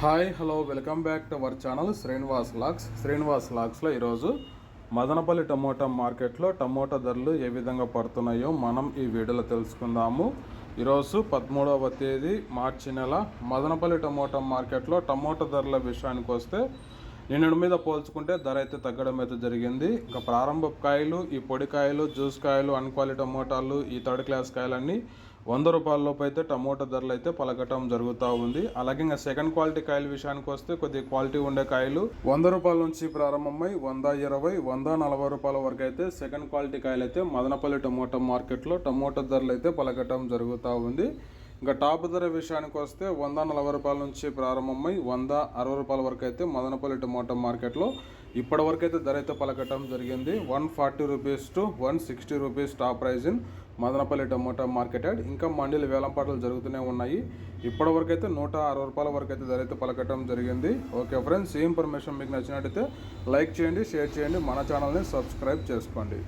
Hi hello welcome back to our channel Srinivas lakhs. Srinivas లాక్స్లో ఈరోజు Madanapalle tomato మార్కెట్లో టమోటా ధరలు ఏ విధంగా పడుతున్నాయో మనం ఈ వీడియోలో తెలుసుకుందాము. ఈరోజు పదమూడవ తేదీ మార్చి నెల. మదనపల్లి టమోటా మార్కెట్లో టమోటా ధరల విషయానికి వస్తే నిన్నటి మీద పోల్చుకుంటే ధర అయితే తగ్గడం అయితే జరిగింది. ఇంకా ప్రారంభ కాయలు ఈ పొడి కాయలు జ్యూస్ కాయలు అన్క్వాలిటీ టమోటాలు ఈ థర్డ్ క్లాస్ కాయలన్నీ వంద రూపాయల లోపు అయితే టమోటా ధరలు అయితే పలకటం జరుగుతూ ఉంది. అలాగే ఇంకా సెకండ్ క్వాలిటీ కాయల విషయానికి వస్తే కొద్ది క్వాలిటీ ఉండే కాయలు వంద రూపాయల నుంచి ప్రారంభమై వంద ఇరవై వంద నలభై రూపాయల వరకు అయితే సెకండ్ క్వాలిటీ కాయలు అయితే మదనపల్లి టమోటా మార్కెట్లో టమోటా ధరలు అయితే పలకటం జరుగుతూ ఉంది. ఇంకా టాప్ ధర విషయానికి వస్తే వంద నలభై రూపాయల నుంచి ప్రారంభమై వంద అరవై రూపాయల వరకు అయితే మదనపల్లి టమోటా మార్కెట్లో ఇప్పటి వరకు అయితే ధర అయితే పలకటం జరిగింది. One forty rupees to one sixty rupees top price in Madanapalle tomato market yard ఇంకా మండీలు వేలంపాటలు జరుగుతూనే ఉన్నాయి. ఇప్పటి వరకు అయితే నూట అరవై రూపాయల వరకు అయితే ధర అయితే పలకటం జరిగింది. ఓకే ఫ్రెండ్స్ ఈ ఇన్ఫర్మేషన్ మీకు నచ్చినట్టయితే లైక్ చేయండి షేర్ చేయండి. మన ఛానల్ని సబ్స్క్రైబ్ చేసుకోండి.